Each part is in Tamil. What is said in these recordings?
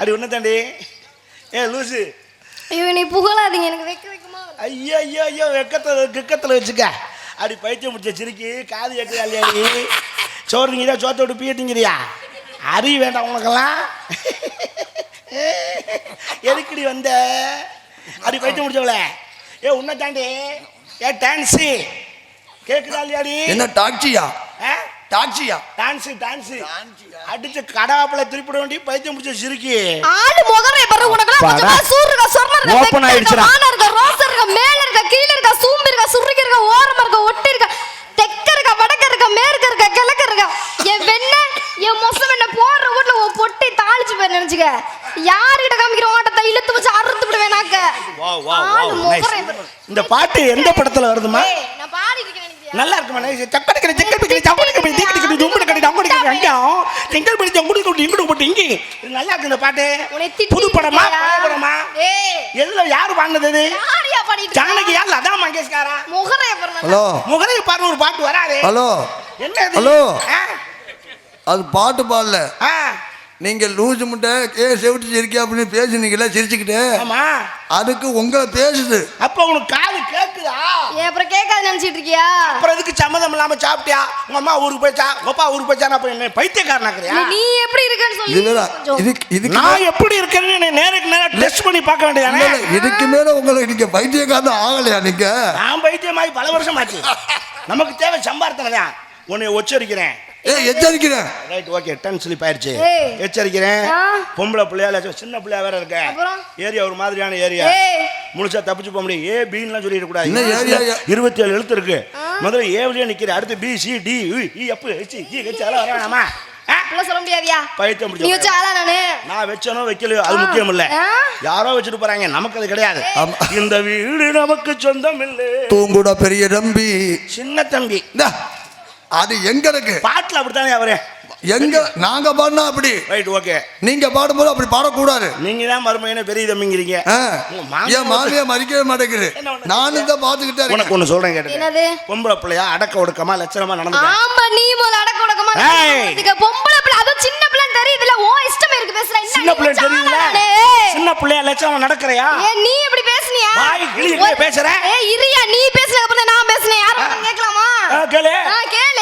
அடி ஒன்று தாண்டி. ஏ லூசு. ஐயோ நீ புகழாதீங்க. எனக்கு வைக்க வைக்கமா. ஐயோ ஐயோ ஐயோ வெக்கத்தில் கிக்கத்தில் வச்சுக்க. அப்படி பைத்தியம் முடிச்ச சிரிக்கி காது கேட்குதா இல்லையாடி சோறு திங்கிறியா சோத்தை விட்டு பீய திங்கிறியா அறிவு வேண்டாம் உனக்கெல்லாம். எதுக்குடி வந்த? அப்படி பைத்தியம் முடிச்சவள ஏ உன்னை தாண்டி. ஏ டான்ஸு. கேட்குதா இல்லையாடி என்ன டாக்ஸியா? ஆ? டாக்ஸியா டான்ஸு டான்ஸு அடிச்சு கடாப்பில் திருப்பிட வேண்டி பைத்தியம் முடிச்ச சிரிக்கி. ஆடு முகரை பாரு உனக்கு. கொஞ்சமா சூர் இருக்கா சொர்ணம் இருக்கா இருக்கா ஆயிடுச்சுடா. வானம் இருக்கா ரோஸ் இருக்கா மேல இருக்கா கீழ இருக்கா சூம்பு இருக்கா சுருக்கி இருக்கா ஓரமா இருக்கா ஒட்டி இருக்கா தெக்க இருக்கா வடக்க இருக்கா மேற்கு இருக்கா கிழக்கு இருக்கா. என் வெண்ண என் மொச வெண்ண போடுற வீட்ல உன் பொட்டி தாளிச்சு போய் நினைச்சுக்க. யாருகிட்ட காமிக்கிற ஓட்டத்தை இழுத்து வச்சு அறுத்து விடுவேன் நாக்க. வா வா ஆடு வா முகரை nice. இந்த பாட்டு எந்த படத்துல வருதுமா நான் பாடிட்டு இருக்கேன்? நல்லா இருக்குமா nice. சக்கரை கறி, சக்கரை கறி, சக்கரை கறி, தீக்கடி கறி, தும்படி கறி, டம்படி கறி, அங்கம். செங்கல் பிடி, செங்குடி கொண்டு, இங்குடு போட்டு, இங்கி. நல்லா இருக்கு இந்த பாட்டு புது படமா? பழைய படமா ஏய் எதுல யாரு பாடினது இது யாரியா பாடிட்டு இருக்கா? ஜானகி யார் லதா மங்கேஷ்காரா முகரைய. ஹலோ முகரை பாரு ஒரு பாட்டு வராது ஹலோ என்ன இது? ஹலோ. ஆ? அது பாட்டு பாடல ஆ, நீங்க லூசு முட்டை ஏ செவிட்டு சிரிக்கா அப்படின்னு பேசுனீங்களா சிரிச்சுக்கிட்டு. ஆமா. அதுக்கு உங்களை பேசுது. அப்ப உனக்கு காது கேக்குதா? ஏன் அப்புறம் கேட்காது நினைச்சிட்டு இருக்கியா? அப்புறம் எதுக்கு சம்மதம் இல்லாம சாப்பிட்டியா? உங்க அம்மா ஊருக்கு போயிச்சா அப்பா ஊருக்கு போயிச்சா அப்புறம் என்ன பைத்தியக்காரனாக்குறியா? நீ- நீ எப்படி இருக்கன்னு சொல்லி இது இதுக்கு நான் எப்படி இருக்கேன்னு என்னை நேருக்கு நேரம் டெஸ்ட் பண்ணி பார்க்க வேண்டியதானே? இல்ல, இதுக்கு மேல உங்களுக்கு நீங்க பைத்தியக்காரன் ஆகலையா நீங்க? நான் பைத்தியமாகி பல வருஷம் ஆச்சு நமக்கு தேவை சம்பார்த்தனை தான். உன்னை உச்சரிக்கிறேன் ஏ எச்சரிக்கிறேன் ரைட் ஓகே டன் ஸ்லிப் ஆயிடுச்சு ஏய். எச்சரிக்கிறேன். பொம்பளை பிள்ளையா இல்ல சின்ன பிள்ளையா வேற இருக்க? ஏரியா ஒரு மாதிரியான ஏரியா ஏய் முழுசா தப்பிச்சு போக முடியும் ஏ பின்லாம் சொல்லிட கூடாது? இருபத்தி ஏழு எழுத்து இருக்கு முதல்ல ஏவிலே நிக்கிறேன் அடுத்து பி சி டி இ எப் ஹெச் ஜி ஹெச் எல்லாம் வர வேணாமா ஆ? அப்படிலாம் சொல்ல முடியாதியா பைத்தியம் நானு வச்சனோ வைக்கலையோ அது முக்கியம் இல்ல? யாரோ வச்சுட்டு போறாங்க நமக்கு அது கிடையாது. இந்த வீடு நமக்கு சொந்தம் இல்லை தூங்குட பெரிய தம்பி சின்ன தம்பி அது எங்க இருக்கு? பாட்டுல அப்படித்தானே அவரு? எங்க? நாங்க பாடினா அப்படி. ரைட் ஓகே நீங்க பாடும்போது அப்படி பாடக்கூடாது. நீங்க தான் மருமையான பெரிய தம்பிங்கிறீங்க. என் மாமியை மறிக்கவே மாட்டேங்குது. நானும் தான் பாத்துக்கிட்டே உனக்கு ஒண்ணு சொல்றேன் கேட்டு என்னது? பொம்பளை பிள்ளையா அடக்க ஒடுக்கமா லட்சணமா நடந்துக்க? ஆமா நீ முதல்ல அடக்க. இதுக்கு பொம்பளை பிள்ளை அதுவும் சின்ன பிள்ளைன்னு தெரியுதுல ஓ இஷ்டம் இருக்கு பேசுற என்ன சின்ன பிள்ளை நானு? சின்ன பிள்ளையா லட்சணமா நடக்கிறையா? நீ எப்படி பேசுனியா? வாய் கிளி பேசுற? ஏய் இரியா நீ பேசுனதுக்கு அப்புறம் நான் பேசுனேன். யாரும் கேட்கலாமா? கேளு. கேளு.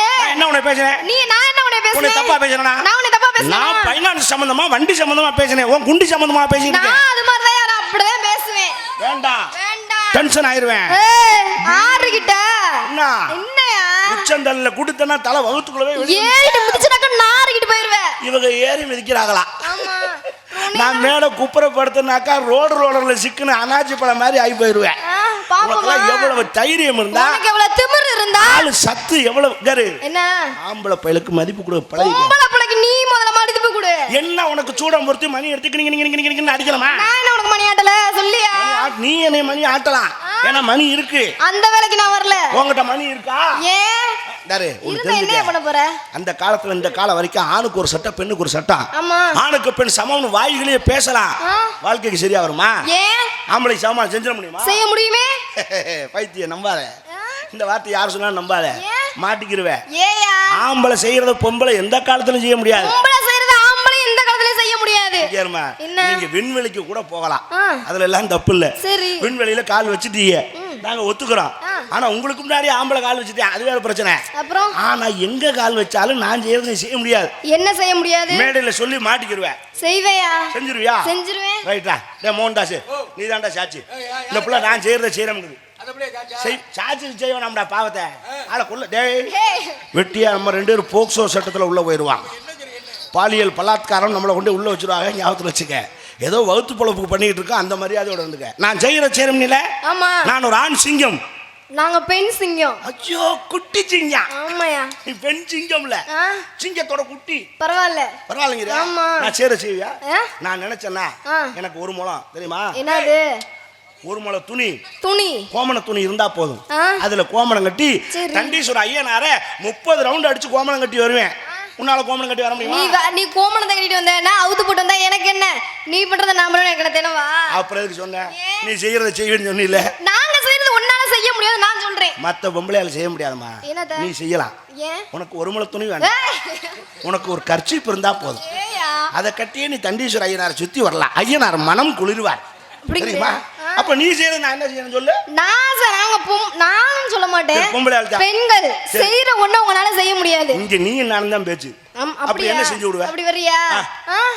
பேசுறேன் நீ நான் என்ன உன்னை உன்னை பேசுனேன்? தப்பா பேசுறேனா நான் உன்னை தப்பா பேசுனேன்? நான் ஃபைனான்ஸ் சம்பந்தமா வண்டி சம்பந்தமா பேசுனேன். உன் குண்டி சம்பந்தமா பேசிட்டு இருக்கேன். நான் அது மாதிரி தான் யாரும் அப்படிதான் பேசுவேன். வேண்டாம் வேண்டாம் டென்ஷன் ஆயிருவேன். ஏய் ஆறு கிட்ட என்ன? என்னயா? உச்சந்தல்ல குடுத்தனா தலை வகுத்துக்குள்ளவே இவங்க ஏறி மிதிக்கிறாங்களா? ஆமா. நான் மேல குப்புறப்படுத்தினாக்கா ரோடு ரோலர்ல சிக்குன்னு அனாச்சி பழம் மாதிரி ஆகி போயிருவேன். எவ்வளவு தைரியம் இருந்தா உனக்கு எவ்வளவு திமிரு இருந்தா ஆளு சத்து எவ்வளவு? கரு என்ன? ஆம்பளை பயலுக்கு மதிப்பு கொடு பழகி பொம்பளை பிள்ளைக்கு நீ முதல்ல மடிப்பு கொடு. என்ன உனக்கு சூடம் பொறுத்து மணி எடுத்து நீங்க நீங்க நீங்க நீங்க அடிக்கலாமா? நான் என்ன உனக்கு மணி ஆட்டல? சொல்லியா? நீ என்னை மணி ஆட்டலாம்? ஏன்னா மணி இருக்கு. அந்த வேலைக்கு நான் வரல. உங்ககிட்ட மணி இருக்கா? போற? அந்த காலத்துல இந்த காலம் வரைக்கும் ஆணுக்கு ஒரு சட்டம் பெண்ணுக்கு ஒரு சட்டம் ஆமா. ஆணுக்கு பெண் சமம்னு வாய்களே பேசலாம். வாழ்க்கைக்கு சரியா வருமா? ஆம்பளை சமம் செஞ்சிட முடியுமா? செய்ய முடியுமே? பைத்திய நம்பாத? இந்த வார்த்தை யார் சொன்னாலும் நம்பாத? மாட்டிக்கிருவேன். ஏயா? ஆம்பளை செய்யறத பொம்பளை எந்த காலத்திலும் செய்ய முடியாது. பொம்பளை செய்யறது ஆம்பளை இந்த காலத்துலயும் செய்ய முடியாது. கேருமா என்ன? நீங்க விண்வெளிக்கு கூட போகலாம். அதுல எல்லாம் தப்பு இல்ல சரி. விண்வெளியில கால் வச்சுட்டீங்க. நாங்க ஒத்துக்கிறோம். ஆனா உங்களுக்கு முன்னாடி ஆம்பளை கால் வச்சுட்டேன். அது வேற பிரச்சனை. அப்புறம்? ஆனா எங்க கால் வச்சாலும் நான் செய்யறது செய்ய முடியாது. என்ன செய்ய முடியாது? மேடையில சொல்லி மாட்டிக்கிருவேன். செய்வேயா? செஞ்சிருவியா? செஞ்சிருவேன். ரைட்டா. டே மோகன்தாஸ் நீ தான்டா சாட்சி. இந்த பிள்ளை நான் செய்யறத செய்யறோம் செய் சாட்சி செய்ய வேணாம்டா பாவத்தை. ஆளை கொள்ள டேய் வெட்டியா நம்ம ரெண்டு பேரும் போக்சோ சட்டத்தில் உள்ள போயிடுவான் பாலியல் பலாத்காரம் நம்மளை கொண்டு உள்ள வச்சிருவாங்க ஞாபகத்தில் வச்சுக்க. ஏதோ வகுத்து பொழப்புக்கு பண்ணிட்டு இருக்கோம் அந்த மரியாதையோட இருந்துக்க. நான் செய்யற சேரம்னில ஆமா. நான் ஒரு ஆண் சிங்கம். நாங்க பெண் சிங்கம். ஐயோ குட்டி சிங்கம். ஆமாயா. நீ பெண் சிங்கம்ல. சிங்கத்தோட குட்டி. பரவாயில்ல. பரவாயில்லைங்கிறியா? ஆமா. நான் சேர செய்வியா? ஆ? நான் நினைச்சேன்னா. எனக்கு ஒரு முழம். தெரியுமா? என்னது? ஒரு முழம் துணி துணி. கோமண துணி இருந்தா போதும். அதுல கோமணம் கட்டி. தண்டீஸ்வரர் ஐயனார முப்பது ரவுண்ட் அடிச்சு கோமணம் கட்டி வருவேன். உன்னால கோமணம் கட்டி வர முடியுமா? நீ கோமணத்தை கட்டிட்டு வந்த நான் அவுத்து போட்டு வந்தா எனக்கு என்ன? நீ பண்றத பண்ண எனக்கு என்ன தேனவா அப்புறம் எதுக்கு சொன்ன? நீ செய்யறத செய்வேன்னு சொன்னில நாங்க செய்யறது ஒன்னால செய்ய முடியாது நான் சொல்றேன். மத்த பொம்பளையால செய்ய முடியாதுமா? நீ செய்யலாம். உனக்கு ஒரு முளை துணி வேண்டாம் ஏய், உனக்கு ஒரு கர்ச்சீப் இருந்தா போதும். அதை கட்டியே நீ தண்டீஸ்வர ஐயனாரை சுத்தி வரலாம். ஐயனார் மனம் குளிர்வார்? தெரியுமா. அப்ப நீ செய்யறது நான் என்ன செய்யணும் சொல்லு. நான் சார் நாங்க பொம் நான் சொல்ல மாட்டேன். பொம்பளை ஆள் தான். பெண்கள் செய்யற ஒண்ணு உங்களால செய்ய முடியாது. இங்க நீ நானும் தான் பேச்சு. ஆம், அப்படி அப்படியா? என்ன செஞ்சு விடுவ? அப்படி வரியா?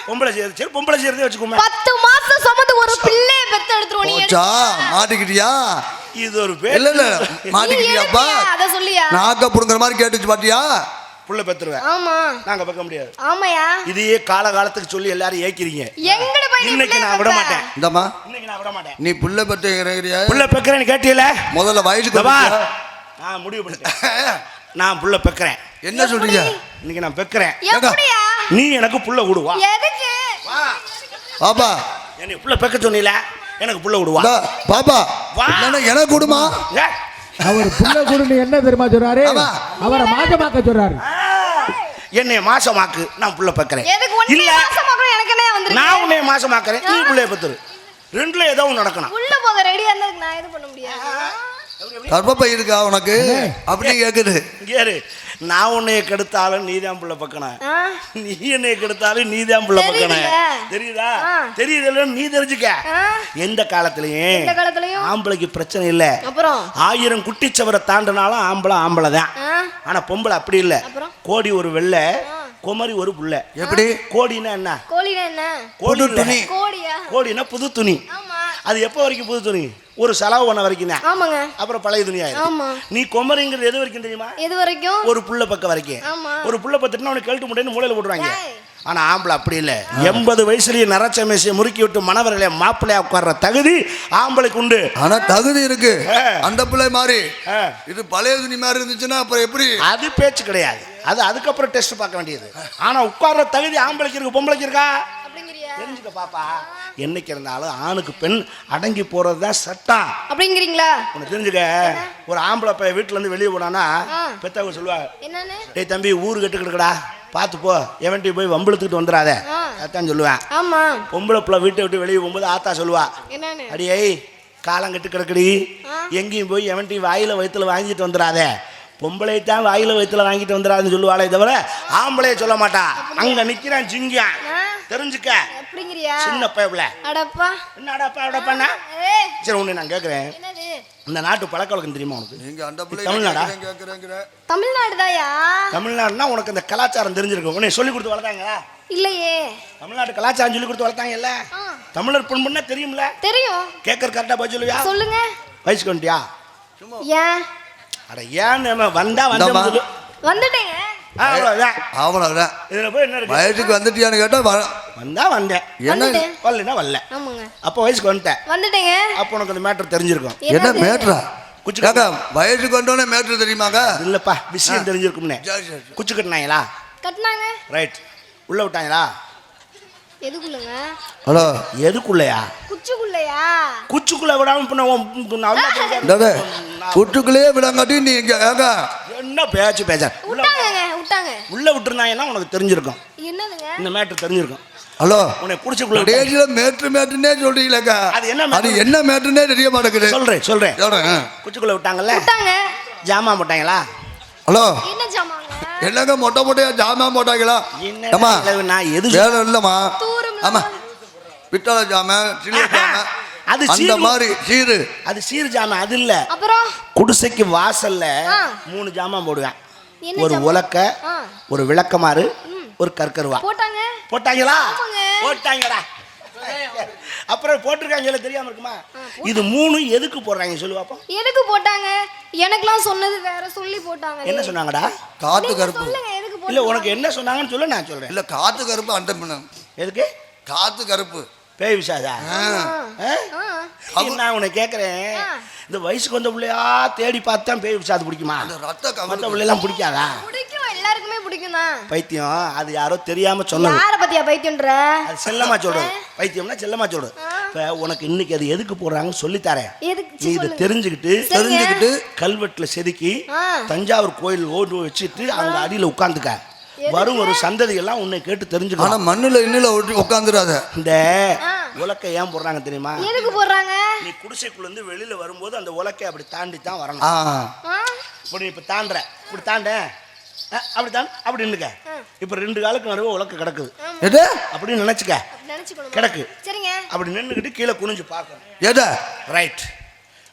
பொம்பளை செய்யறது சரி பொம்பளை செய்யறதே வச்சுக்கோமே. பத்து மாசம் சுமந்து ஒரு பிள்ளைய பெத்து எடுத்துருவோம் நீ போச்சா? மாட்டிக்கிட்டியா? இது ஒரு இல்ல இல்ல பேச்சு மாட்டிக்கிட்டியாப்பா? அத சொல்லியா? நாக்க புடுங்குற மாதிரி கேட்டுச்சு பாத்தியா? புள்ள பெத்துருவேன். ஆமா. நாங்க பார்க்க முடியாது. ஆமையா. இதையே காலகாலத்துக்கு சொல்லி எல்லாரும் ஏக்கிறீங்க எங்கட போய் நீ இன்னைக்கு நான் விட? மாட்டேன். இந்தம்மா. இன்னைக்கு நான் விட மாட்டேன். நீ புள்ள பெற்றுக்கிறியா புள்ள பெக்கிறேன்னு கேட்டீல முதல்ல வயசுக்கு வா. நான் முடிவு பண்ணிட்டேன். நான் புள்ள பெக்கிறேன். என்ன சொல்றீங்க? இன்னைக்கு நான் பெக்கிறேன். எப்படியா நீ எனக்கு புள்ள விடுவா எதுக்கு? வா. பாப்பா. என்னை புள்ள பெக்க சொன்னீல எனக்கு புள்ள விடுவா பாப்பா. எனக்கு கொடுமா? ஏ, அவர் புள்ள குருன்னு என்ன தெரியுமா சொல்றாரு. அவரை மாஜமாக்க சொல்றாரு. என்னை மாசமாக்கு நான் புள்ள ஒண்ணு இல்ல. மாசமா கூட எனக்கு என்ன வந்திருக்கு? நான் உன்னை மாசமாக்குறேன். நீ புள்ளைய பெத்துரு ரெண்டுல ஏதோ ஒன்று நடக்கணும். உள்ள போக ரெடியா இருந்தா நான் எதுவும் பண்ண முடியாது. கர்ப்பப்பை இருக்கா உனக்கு? அப்படி கேக்குது. கேரு நான் உன்னைய கெடுத்தாலும் நீதான் புள்ள பக்கணும் ஆ? நீ என்னைய கெடுத்தாலும் நீதான் புள்ள பக்கணும் தெரியுதுல. தெரியுதா. தெரியுதுல நீ தெரிஞ்சுக்க? எந்த காலத்திலயும் எந்த காலத்துலயும்? ஆம்பளைக்கு பிரச்சனை இல்ல. அப்புறம்? ஆயிரம் குட்டிச்சவரை தாண்டினாலும் ஆம்பளை ஆம்பளை தான்? ஆனா பொம்பளை அப்படி இல்ல. அப்புறம்? கோடி ஒரு வெள்ளை குமரி ஒரு புள்ள. எப்படி? கோடினா என்ன? கோழினா என்ன? கோடி. துணி. கோடினா புது துணி. அது எப்போ வரைக்கும் புது துணி? ஒரு செலவு பண்ண வரைக்கும் தான் ஆமாங்க. அப்புறம் பழைய துணி ஆயிரும் ஆமா. நீ குமரிங்கிறது எது வரைக்கும் தெரியுமா? எது வரைக்கும்? ஒரு புள்ள பக்கம் வரைக்கும். ஆமா. ஒரு புள்ள பத்துட்டுனா அவனுக்கு கழட்டு முட்டைன்னு மூலையில போட்டுருவாங்க. ஏய். ஆனா ஆம்பளை அப்படி இல்ல. எண்பது வயசுலயே நரச்ச மேசையை முறுக்கி விட்டு மணவர்களை மாப்பிள்ளையா உட்கார்ற தகுதி ஆம்பளைக்கு உண்டு. ஆனா தகுதி இருக்கு. அந்த பிள்ளை மாதிரி. இது பழைய துணி மாதிரி இருந்துச்சுன்னா அப்புறம் எப்படி? அது பேச்சு கிடையாது. அது அதுக்கப்புறம் டெஸ்ட் பார்க்க வேண்டியது. ஆனா உட்கார்ற தகுதி ஆம்பளைக்கு இருக்கு பொம்பளைக்கு இருக்கா? தெரிஞ்சுக்க பாப்பா. என்னைக்கு இருந்தாலும் ஆணுக்கு பெண் அடங்கி போறது தான் சட்டம் அப்படிங்கிறீங்களா? உனக்கு தெரிஞ்சுக்க. ஒரு ஆம்பளை பையன் வீட்டுல இருந்து வெளியே போனானா. பெத்தவங்க சொல்லுவா டேய் தம்பி ஊரு கட்டு கிடக்குடா. பார்த்து போ. எவன்ட்டி போய் வம்பிழுத்துக்கிட்டு வந்துடாத. அதான் சொல்லுவேன். ஆமா. பொம்பளை பிள்ளை வீட்டை விட்டு வெளியே போகும்போது ஆத்தா சொல்லுவா அடியே காலம் கட்டு கிடக்குடி. எங்கேயும் போய் எவன்ட்டி வாயில வயித்துல வாங்கிட்டு வந்துடாத. பொம்பளை தான் வாயில வயித்துல வாங்கிட்டு வந்துடாதுன்னு சொல்லுவாளே தவிர ஆம்பளைய சொல்ல மாட்டா. அங்க நிக்கிறான் சிங்கியான்? தெரிஞ்சுக்க. அப்படிங்கிறியா சின்ன பயப்புல அடப்பா. என்னடாப்பா அடப்பாண்ணா ஏ. சரி உன்னை நான் கேட்குறேன் என்னது? இந்த நாட்டு பழக்க வழக்கம் தெரியுமா உனக்கு? நீங்க அந்த பிள்ளை தமிழ்நாடா? கேக்குறேங்கிற. தமிழ்நாடு தாயா தமிழ்நாடுனா உனக்கு அந்த கலாச்சாரம் தெரிஞ்சிருக்கும். உன்னை சொல்லி கொடுத்து வளர்த்தாங்களா? இல்லையே. தமிழ்நாட்டு கலாச்சாரம் சொல்லி கொடுத்து வளர்த்தாங்கல்ல. தமிழர் பண்புன்னா தெரியும்ல? தெரியும். கேட்கற கரெக்டாக பதில் சொல்லுவியா? சொல்லுங்க. வயசுக்கு வந்துட்டியா? ஏன்? அட ஏன் நம்ம வந்தா வந்த வந்துட்டேங்க. ஆ, அவ்வளவுதான். அவ்வளவுதான். இதுல போய் என்ன இருக்கு? வயசுக்கு வந்துட்டியான்னு கேட்டா வ- வந்தா வந்தேன். என்ன? வந்துட்டேன். வரலனா வரல. ஆமாங்க. அப்போ வயசுக்கு வந்துட்டேன். வந்துட்டேங்க. அப்போ உனக்கு அந்த மேட்டர் தெரிஞ்சிருக்கும். என்ன? மேட்ரா குச்சி கேக்கா வயசுக்கு வந்தோடனே மேட்ரு தெரியுமாங்க இல்லப்பா விஷயம் தெரிஞ்சிருக்கும்னே. சரி, சரி, சரி. குச்சி கட்டினாங்களா? கட்டினாங்க. ரைட் உள்ள விட்டாங்களா? எதுக்குள்ளங்க? ஹலோ. எதுக்குள்ளயா? குச்சிக்குள்ளையா? குச்சிக்குள்ள விடாம டேடே குட்டுக்குள்ளேயே விடங்காட்டி நீ ஏங்க என்ன பேச்சு பேச? உள்ள விட்டாங்கங்க விட்டாங்க. உள்ள விட்டுருந்தாங்கன்னா உனக்கு தெரிஞ்சிருக்கும். என்னதுங்க? இந்த மேட்டர் தெரிஞ்சிருக்கும். ஹலோ உன்னை குடிச்சுக்குள்ள கடைசியில மேட்ரு மேட்டுன்னே சொல்றீங்களேக்கா. அது என்ன அது மேட்ரு? என்ன மேட்டுன்னே தெரிய மாட்டேங்குது. சொல்றேன் சொல்றேன். சொல்றேன். குச்சிக்குள்ள விட்டாங்கல்ல? விட்டாங்க. ஜாமான் போட்டாங்களா? ஹலோ. என்ன ஜாமாங்க? என்னங்க மொட்டை மொட்டையா ஜாமான் போட்டாங்களா? இளவு, நான் எது வேலை இல்லம்மா. தூரம் ஆமா பித்தளை ஜாமான் சில்வர் ஜாமான்? அது அந்த சீரு. மாதிரி சீரு. அது சீர் ஜாமான் அது இல்ல. அப்புறம்? குடிசைக்கு வாசல்ல. மூணு ஜாமான் போடுவேன். ஒரு? உலக்க. ஒரு விளக்கமாறு ஒரு கற்கருவா. போட்டாங்க. போட்டாங்களா. போட்டாங்கடா. அப்புறம் போட்டிருக்காங்கல்ல தெரியாம இருக்குமா? இது மூணு எதுக்கு போடுறாங்க? சொல்லு பாப்போம். எதுக்கு போட்டாங்க? எனக்கெல்லாம் சொன்னது வேற சொல்லி போட்டாங்க. என்ன சொன்னாங்கடா? காத்து கருப்பு. இல்ல உனக்கு என்ன சொன்னாங்கன்னு சொல்லு நான் சொல்றேன். இல்ல காத்து கருப்பு அந்த எதுக்கு? காத்து கருப்பு. பேய் விசாதா ஆ. ஆ? ஆ. நான் உன்னை கேட்குறேன். இந்த வயசுக்கு வந்த பிள்ளையா தேடி பார்த்து தான் பேய் விசாது பிடிக்குமா? அந்த ரத்த மற்ற பிள்ளைலாம் பிடிக்காதா? பிடிக்கும் எல்லாருக்குமே பிடிக்கும் தான் பைத்தியம் அது யாரோ தெரியாம சொன்னது. யார பத்தியா பைத்தியன்ற அது செல்லமா சொல்றது. பைத்தியம்னா செல்லமா சொல்றது. இப்போ உனக்கு இன்னைக்கு அது எதுக்கு போடுறாங்கன்னு சொல்லித்தரேன். எதுக்கு? நீ இதை. தெரிஞ்சுக்கிட்டு. தெரிஞ்சுக்கிட்டு கல்வெட்டுல செதுக்கி. தஞ்சாவூர் கோயில் ஓடு வச்சுட்டு அங்க அடியில உட்காந்துக்க. வரும் ஒரு சந்ததி எல்லாம் உன்னை கேட்டு ஆனா தெரிஞ்சுக்கணும் மண்ணுல இன்னில ஒட்டி உட்காந்துடாத இந்த. உலக்கை ஏன் போடுறாங்க தெரியுமா? எதுக்கு போடுறாங்க? நீ குடிசைக்குள்ள இருந்து வெளியில வரும்போது அந்த உலக்கை அப்படி தாண்டி தான் வரணும்? இப்படி இப்ப தாண்டுற. இப்படி தாண்ட. அஹ், அப்படித்தான் அப்படி நின்னுக்க. இப்போ ரெண்டு காலுக்கு நடுவே உலக்க கிடக்குது. எது? அப்படின்னு நினைச்சுக்க. கிடக்கு. சரிங்க. அப்படி நின்றுக்கிட்டு கீழே குனிஞ்சு பார்க்கணும். எது? ரைட்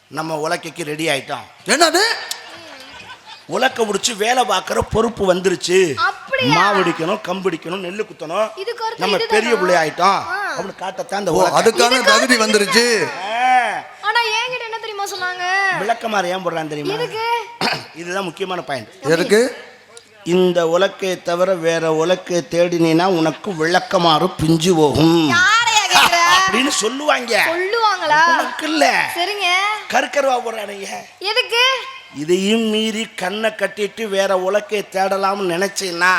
நம்ம உலக்கைக்கு ரெடி ஆயிட்டோம். என்னது? உலக்க முடிச்சு வேலை பார்க்குற பொறுப்பு வந்துருச்சு. அப்படியா? மாவடிக்கணும் கம்பிடிக்கணும் நெல்லு குத்தணும். நம்ம இதுதானா? பெரிய பிள்ளை ஆயிட்டோம். அப்படின்னு காட்டத்தான் உலக்க. அதுக்கான தகுதி வந்துருச்சு. ஆனா என்கிட்ட என்ன தெரியுமா சொன்னாங்க? விளக்கமாறு ஏன் போடுறான் தெரியுமா? எதுக்கு? இதுதான் முக்கியமான பாயிண்ட் எதுக்கு? இந்த உலக்கை தவிர வேற உலக்கை தேடினீனா உனக்கு விளக்கமாறு பிஞ்சு போகும். அப்படின்னு சொல்லுவாங்க. சொல்லுவாங்களா? உனக்கு இல்ல. சரிங்க. கருக்கருவா போடுறானுங்க. எதுக்கு? இதையும் மீறி கண்ணை கட்டிட்டு வேற உலக்கை தேடலாம்னு நினைச்சீன்னா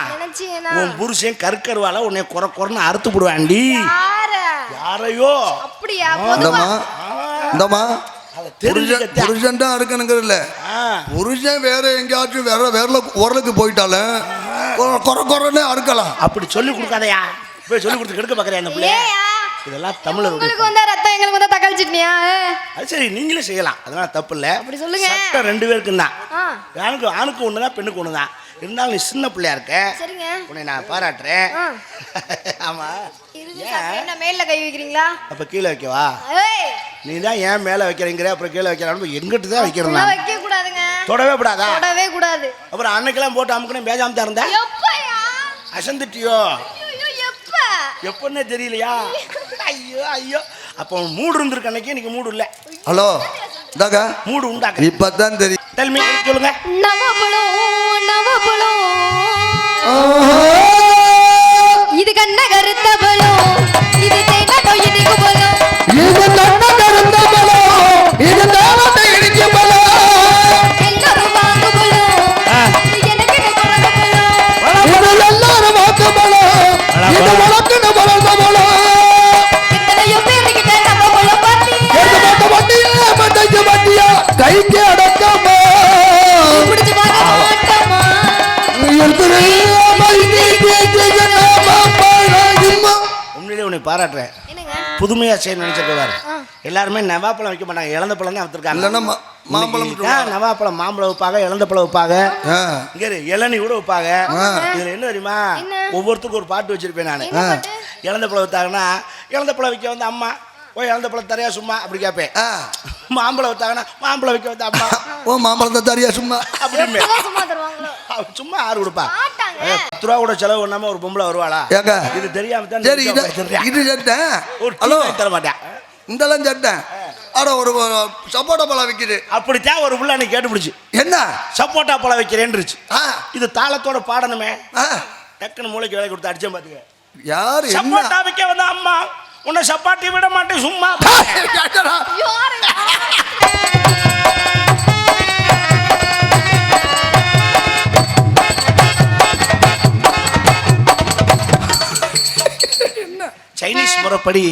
உன் புருஷன் கருக்கருவால உன்னை குறை குறைன்னு அறுத்து விடுவாண்டி யார? யாரையோ? அப்படியா? அதை புருஷன். புருஷன் தான் இருக்கணுங்கிறதுல ஆ, புருஷன் வேற எங்கேயாச்சும் வேற வேற உரலுக்கு போயிட்டாலும் கொ- குறை குறைன்னு அறுக்கலாம். அப்படி சொல்லி கொடுக்காதயா. போய் சொல்லி கொடுத்து கெடுக்க பாக்குறேன் அந்த பிள்ளை ஏயா இதெல்லாம் தமிழர் உங்களுக்கு வந்தா ரத்தம் எங்களுக்கு வந்தா தக்காளி சட்னியா? அது சரி நீங்களும் செய்யலாம். அதெல்லாம் தப்பு இல்லை அப்படி சொல்லுங்க. சட்டம் ரெண்டு பேருக்கும் தான். ஆணுக்கு ஆணுக்கு ஒன்று தான் பெண்ணுக்கு ஒன்று தான் இருந்தாலும் நீ சின்ன பிள்ளையா இருக்க. சரிங்க. உன்னை நான் பாராட்டுறேன். ஆமா. என்ன மேல கை வைக்கிறீங்களா? அப்ப கீழே வைக்கவா? நீ தான் ஏன் மேலே வைக்கிறீங்கிற? அப்புறம் கீழே வைக்கிறான்னு எங்கிட்டு தான் நான். வைக்க கூடாதுங்க. தொடவே கூடாதா? தொடவே கூடாது. அப்புறம் அன்னைக்கெல்லாம் போட்டு அமுக்கணும் பேஜாம தான் இருந்த? அசந்துட்டியோ? எப்பன்னே தெரியலையா? ஐயோ ஐயோ. அப்போ மூடு இருந்திருக்கு அன்னைக்கு இன்னைக்கு மூடு இல்லை. ஹலோ இந்தாக்கா மூடு உண்டாக்க இப்பதான் தெரியும். தல்மி சொல்லுங்க. இது கண்ண கருத்த பலம் இது தேனாட்டோ இனிக்கு பலம் இது கண்ண உண்மையிலே உன்னை பாராட்டுறேன். என்னங்க? புதுமையா செய்ய நினைச்சிருக்கவாரு ஆ. எல்லாருமே நவாப்பழம் வைக்க மாட்டாங்க. இழந்த பழம் தான் வச்சிருக்காங்க மாம்பழம் நவாப்பழம் மாம்பழம் வைப்பாங்க இழந்த பழம் வைப்பாங்க. இங்க இரு, இளநீ கூட வைப்பாங்க. இதுல என்ன தெரியுமா? ஒவ்வொருத்தருக்கும் ஒரு பாட்டு வச்சிருப்பேன் நான். இழந்த பழம் வைத்தாங்கன்னா இழந்த பழம் வைக்க வந்த அம்மா ஓ இழந்த பழம் தரையா சும்மா? அப்படி கேட்பேன் ஆ. மாம்பழம் வைத்தாங்கன்னா மாம்பழம் வைக்க வந்த அம்மா. ஓ மாம்பழத்தை தரியா சும்மா? அப்படின்னு சும்மா ஆறு கொடுப்பா. பத்து ரூபா கூட செலவு பண்ணாம ஒரு பொம்பளை வருவாளா? ஏங்க. இது தெரியாம தான் சரி இது சட்டேன் ஹலோ. தர மாட்டேன். இந்தெல்லாம் சட்டேன் அட ஒரு சப்போட்டா பழம் விற்கிது அப்படித்தான் ஒரு புள்ள அன்னைக்கு கேட்டுப்பிடிச்சு. என்ன? சப்போட்டா பழம் வைக்கிறேன்ருச்சு ஆ, இது தாளத்தோட பாடணுமே. டக்குன்னு மூளைக்கு வேலை கொடுத்து அடிச்சேன் பாத்துக்க. யாரு என்ன? சப்போட்டா வைக்க வந்த அம்மா. உன்னை சப்பாட்டி விட மாட்டேன் சும்மா சைனீஸ் முறைப்படி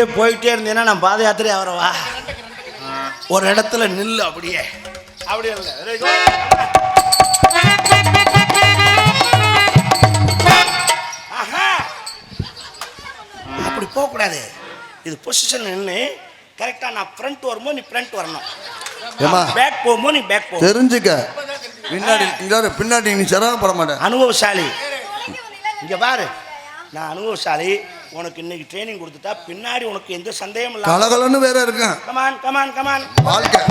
இப்படியே போயிட்டே இருந்தேன்னா நான் பாத யாத்திரை வரவா ஒரு இடத்துல நில்லு அப்படியே. அப்படியே இல்ல. அப்படி போகக்கூடாது. இது பொசிஷன் நின்று கரெக்டாக நான் ஃப்ரண்ட் வரும்போது நீ ஃப்ரண்ட் வரணும். பேக் போகும்போது நீ பேக் போ தெரிஞ்சுக்க. பின்னாடி பின்னாடி நீ சிரமப்பட மாட்டேன் அனுபவசாலி. இங்க பாரு. நான் அனுபவசாலி. உனக்கு இன்னைக்கு ட்ரைனிங் கொடுத்துட்டா பின்னாடி உனக்கு எந்த சந்தேகம் இல்லை கலகலன்னு வேற இருக்கேன். கமான் கமான் கமான் வாழ்க்கை.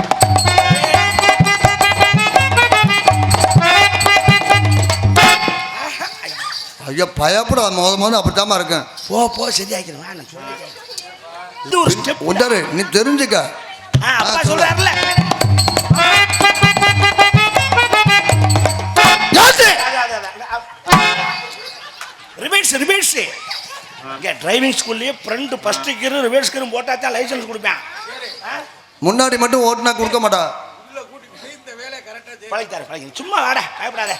ஐயா. பயப்பட முத முதல்ல அப்படித்தாம்மா இருக்கேன். போ போ சரியாக்கிறேன் நான் சொல்லிட்டேன். இது ஒரு ஸ்டெப் உண்டாரு நீ தெரிஞ்சுக்க. அப்பா சொல்றாருல ரிவர்ஸ் ரிவர்ஸ் இங்கே டிரைவிங் ஸ்கூல்லேயே ஃப்ரண்ட் ஃபஸ்ட்டு கீரும் ரிவர்ஸ் கீரும் போட்டால் தான் லைசன்ஸ் கொடுப்பேன்? முன்னாடி மட்டும் ஓட்டுனா கொடுக்க மாட்டா. பழகித்தாரு பழகி சும்மா வாடா பயப்படாத.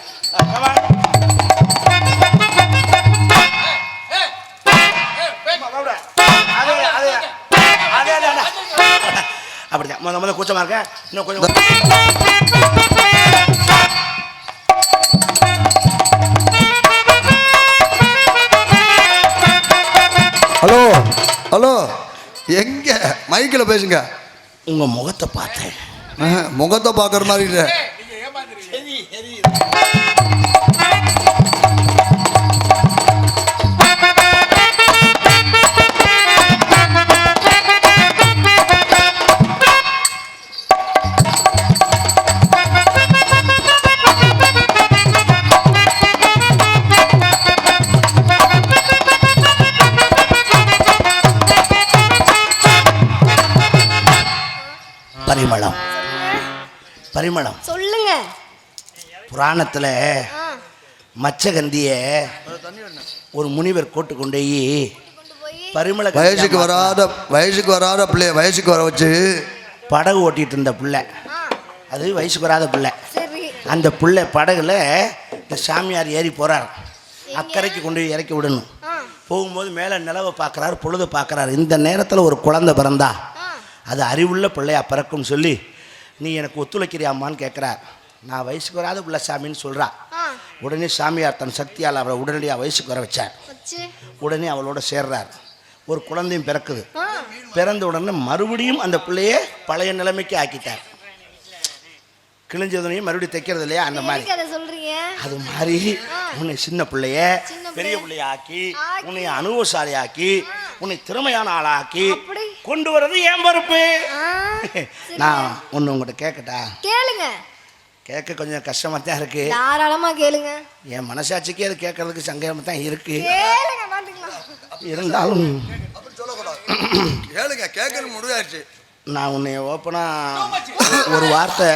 அப்படிதான். முத முத கூச்சமா இருக்க? இன்னும் கொஞ்சம் எங்க? மைக்கில் பேசுங்க. உங்க முகத்தை பார்த்தேன். முகத்தை பார்க்குற மாதிரி இல்லை. பரிமளம். சொல்லுங்க. புராணத்துல மச்சகந்திய ஒரு முனிவர் கோட்டு கொண்டு போய் பரிமள வயசுக்கு வராத வயசுக்கு வராத பிள்ளைய வயசுக்கு வர வச்சு படகு ஓட்டிட்டு இருந்த பிள்ளை அது வயசுக்கு வராத பிள்ளை. அந்த பிள்ளை படகுல இந்த சாமியார் ஏறி போறார். அக்கறைக்கு கொண்டு போய் இறக்கி விடணும். போகும்போது மேலே நிலவை பார்க்குறாரு பொழுது பார்க்குறாரு. இந்த நேரத்தில் ஒரு குழந்தை பிறந்தா. அது அறிவுள்ள பிள்ளையா பிறக்கும்னு சொல்லி நீ எனக்கு ஒத்துழைக்கிறியாம்மான்னு கேட்குறார். நான் வயசுக்கு வராத பிள்ளை சாமின்னு சொல்கிறா உடனே சாமியார் தன் சக்தியால் அவரை உடனடியாக வயசுக்கு வர வச்சார். வச்சு. உடனே அவளோட சேர்றார். ஒரு குழந்தையும் பிறக்குது. பிறந்த உடனே மறுபடியும் அந்த பிள்ளைய பழைய நிலைமைக்கு ஆக்கிட்டார். கிழிஞ்சதுனையும் மறுபடியும் தைக்கிறது இல்லையா? அந்த மாதிரி. அதை மாதிரி உன்னை சின்ன பிள்ளைய பெரிய பிள்ளைய ஆக்கி. உன்னை அனுபவசாலி ஆக்கி உன்னை திறமையான ஆளாக்கி? கொண்டு வர்றது ஏன் பொறுப்பு? நான் ஒன்று உங்கள்கிட்ட கேட்கட்டா? கேளுங்க. கேட்க கொஞ்சம் கஷ்டமாக தான் இருக்கு. தாராளமா கேளுங்க. என் மனசாட்சிக்கே அது கேட்கறதுக்கு சங்கடமாக தான் இருக்கு. இருந்தாலும் கேளுங்க கேட்கறது முடியாச்சு நான் உன்னை ஓப்பனாக ஒரு வார்த்தை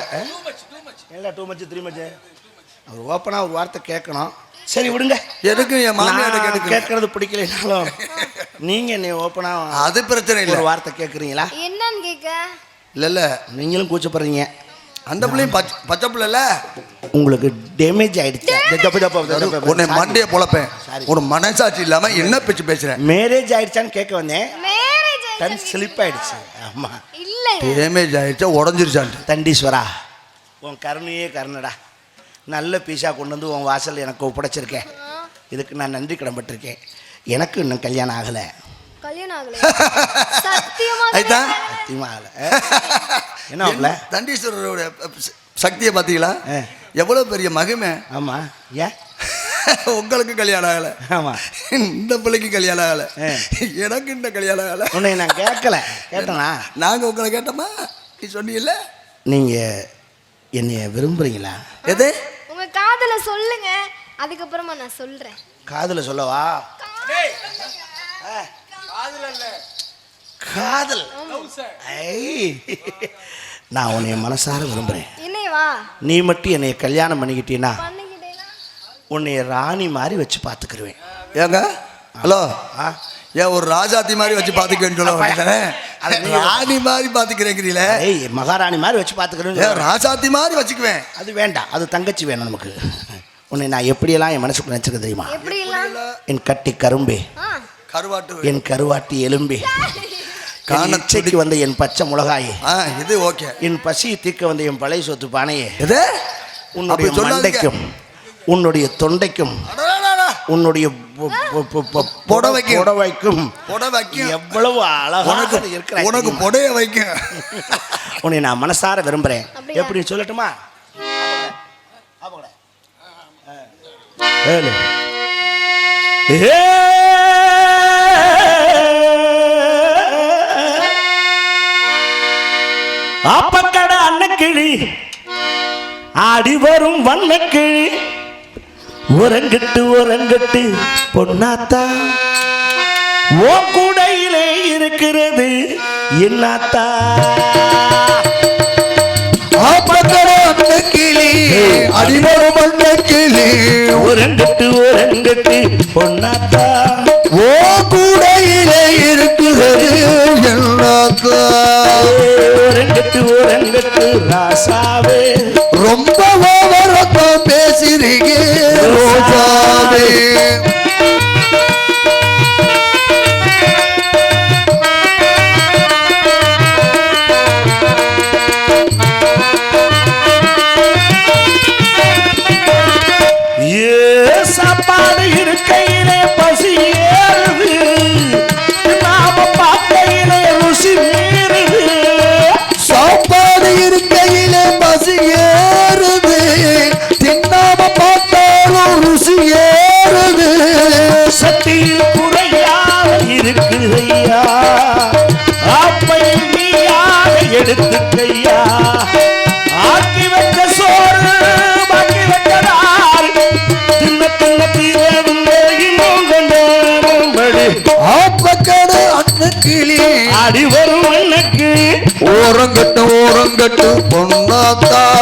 இல்லை டூ மச்சு த்ரீ மச்சு ஒரு ஓப்பனாக ஒரு வார்த்தை கேட்கணும். சரி விடுங்க. எதுக்கு என் கேட்க கேட்கறது பிடிக்கலைனாலும் நீங்க என்னை ஓப்பனா அது பிரச்சனை இல்லை. ஒரு வார்த்தை கேட்குறீங்களா என்னன்னு கேட்க இல்ல இல்ல. நீங்களும் கூச்சப்படுறீங்க. அந்த பிள்ளையும் பச்சை பச்சை பிள்ளைல உங்களுக்கு டேமேஜ் ஆயிடுச்சு. உன்னை. மண்டையை பொழப்பேன். ஒரு மனசாட்சி இல்லாம என்ன பேச்சு பேசுறேன் மேரேஜ் ஆயிடுச்சான்னு கேட்க வந்தேன். மேரேஜ் டன் ஸ்லிப் ஆயிடுச்சு. ஆமா. இல்லைங்க டேமேஜ் ஆயிடுச்சா உடஞ்சிருச்சான்ட்டு. தண்டீஸ்வரா உன் கருணையே கருணடா. நல்ல பீஸா கொண்டு வந்து உன் வாசல் எனக்கு ஒப்படைச்சிருக்கேன் இதுக்கு நான் நன்றி கடன்பட்டிருக்கேன். எனக்கு இன்னும் கல்யாணம் ஆகலை. கல்யாணம் ஆகல? சத்தியமா ஆயிட்டா சத்தியமாக ஆகலை? என்ன தண்டீஸ்வரரோட சக்தியை பார்த்தீங்களா? ஆ. எவ்வளவு பெரிய மகிமை. ஆமாம் ஏன் உங்களுக்கு கல்யாணம் ஆகல. ஆமாம் இந்த பிள்ளைக்கு கல்யாணம் ஆகல. எனக்கு இந்த கல்யாணம் ஆகல. உன்னை நான் கேட்கல. கேட்டனா? நாங்க உங்களை கேட்டோமா? நீ சொன்னீங்கல்ல நீங்கள் என்னைய விரும்புகிறீங்களா எது? காதல சொல்லுங்க. அதுக்கப்புறமா நான் சொல்றேன். காதல சொல்லவா? காதல். நான் உன்னைய மனசார விரும்புகிறேன் என்னையவா நீ மட்டும் என்னைய கல்யாணம் பண்ணிக்கிட்டீன்னா பண்ணிக்கிட்டேனா? உன்னைய ராணி மாதிரி வச்சு பார்த்துக்கிருவேன் ஏங்க? ஹலோ? ஆ ஏன் ஒரு ராஜாத்தி மாதிரி வச்சு பாத்துக்கிறேன்னு ராணி மாதிரி பாத்துக்கிறேங்கிறீங்களே ஏய் மகாராணி மாதிரி வச்சு பார்த்துக்கிறேன் ஏன் ராஜாத்தி மாதிரி வச்சுக்குவேன். அது வேண்டாம். அது தங்கச்சி வேணும் நமக்கு. உன்னை நான் எப்படியெல்லாம் என் மனசுக்குள்ள நினச்சிருக்கேன் தெரியுமா? என் கட்டி கரும்பே. கருவாட்டு என் கருவாட்டி எலும்பே. காண காணச்சைக்கு வந்த என் பச்சை மிளகாயே. ஆ இது ஓகே. என் பசியை தீர்க்க வந்த என் பழைய சொத்து பானையே. எது? உன்னுடைய. மண்டைக்கும் உன்னுடைய தொண்டைக்கும். உன்னுடைய பொ- பொ- பொ- பொ- புடவைக்கும். புடவைக்கும் புடவை வைக்கும். எவ்வளவு அழகாக இருக்கிற உனக்கு புடைய வைக்கும் உன்னை நான் மனசார விரும்புறேன் அப்படியா? எப்படி சொல்லட்டுமா ஆப்பக்கடை அன்னக்கிளி ஆடி வரும் வண்ணக்கிளி உறங்கட்டு உறங்கட்டு பொன்னாத்தா. ஓ கூடையிலே இருக்கிறது என்னாத்தா? கிளி அடிமரம் அந்த கிளி. உறங்கட்டு உறங்கட்டு பொன்னாத்தா. ஓ கூடையிலே இருக்கிறது என்னத்தா? உறங்கட்டு உறங்கட்டு ராசாவே. ரொம்ப பேசுறீங்க ரோஜாவே. ஓரங்கட்டு ஓரங்கட்டு பொன்னாத்தா.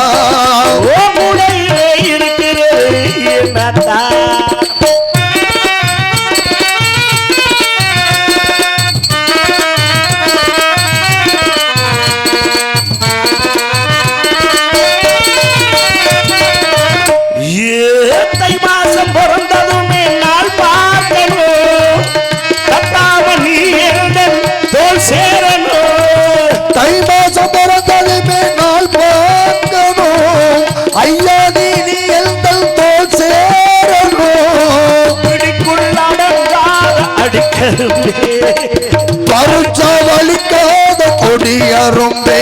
அடிக்கரும்பே பருச்சா வலிக்காத கொடியரும்பே.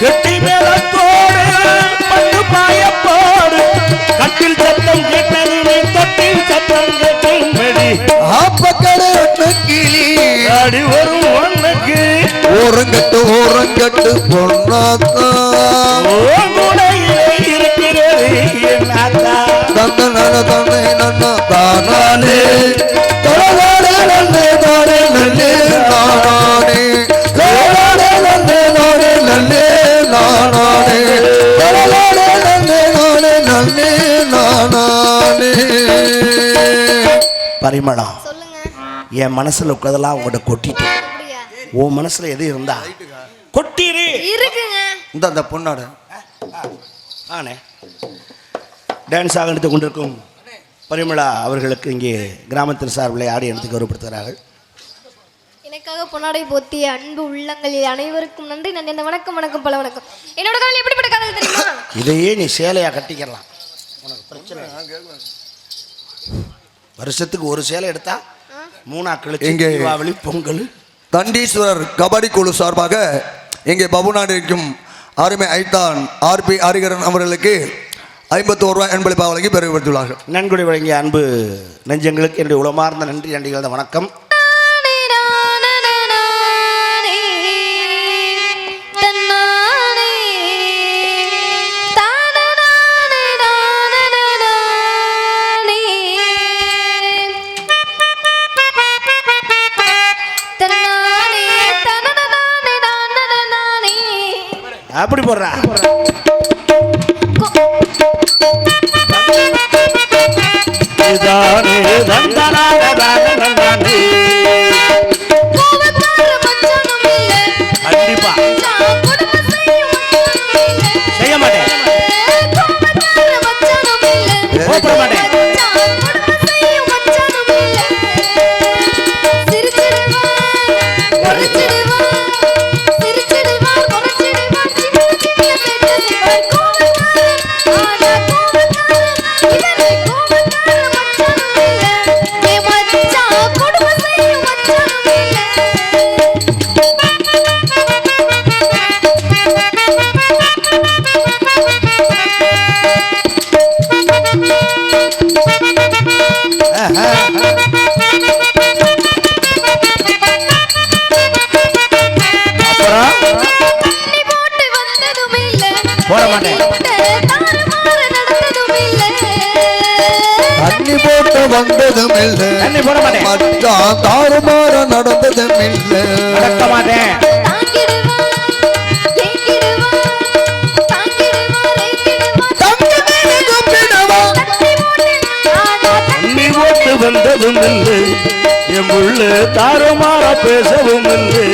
கெட்டி மேலத்தோடு மண்ணு பாயப்போடு கட்டில் சத்தம் கேட்டதுமே தொட்டில் சத்தம் கேட்டும்படி ஆப்பக்கடை கிளி. அடி வரும் ஒன்றுக்கு ஓரங்கட்டு ஓரங்கட்டு முனையிலே இருக்கிறது நன தன்னை நன்ன தானானே சொல்லுங்க. என் மனசுல உட்காதெல்லாம் உங்கள்கிட்ட கொட்டிட்டேன். உன் மனசுல எது இருந்தா? கொட்டிரு. இருக்குங்க. இந்த அந்த பொண்ணாட. ஆனே. டான்ஸ் ஆக எடுத்துக் கொண்டிருக்கும் பரிமளா அவர்களுக்கு இங்கே கிராமத்தின் சார்பில் ஆடி எடுத்து கௌரவப்படுத்துகிறார்கள். எனக்காக பொன்னாடை போத்திய அன்பு உள்ளங்களில் அனைவருக்கும் நன்றி நன்றி. இந்த வணக்கம் வணக்கம் பல வணக்கம். என்னோட காதல் எப்படிப்பட்ட காதல் தெரியுமா? இதையே நீ சேலையா கட்டிக்கலாம். உனக்கு பிரச்சனை. வருஷத்துக்கு ஒரு சேலை எடுத்தா மூணா கழிச்சு எங்கே? தீபாவளி பொங்கல் தண்டீஸ்வரர் கபடி குழு சார்பாக இங்கே பபுநாடு இருக்கும் அருமை ஐத்தான் ஆர்பி ஹரிகரன் அவர்களுக்கு ஐம்பத்தோரு ரூபாய் என்பளிப்பாக வழங்கி பெருமைப்படுத்தியுள்ளார்கள் நன்கொடை வழங்கிய அன்பு நெஞ்சங்களுக்கு என்னுடைய உளமார்ந்த நன்றி நன்றிகள் வணக்கம் அப்படி போடுறா. இதானே தந்தனான தானே. செய்ய மாட்டேன். மற்றார் வந்ததும் இல்லை மற்றார் தாறுமாற நடந்ததும் இல்லை வந்ததும் இல்லை என் உள்ள தாறுமாற பேசவும் இல்லை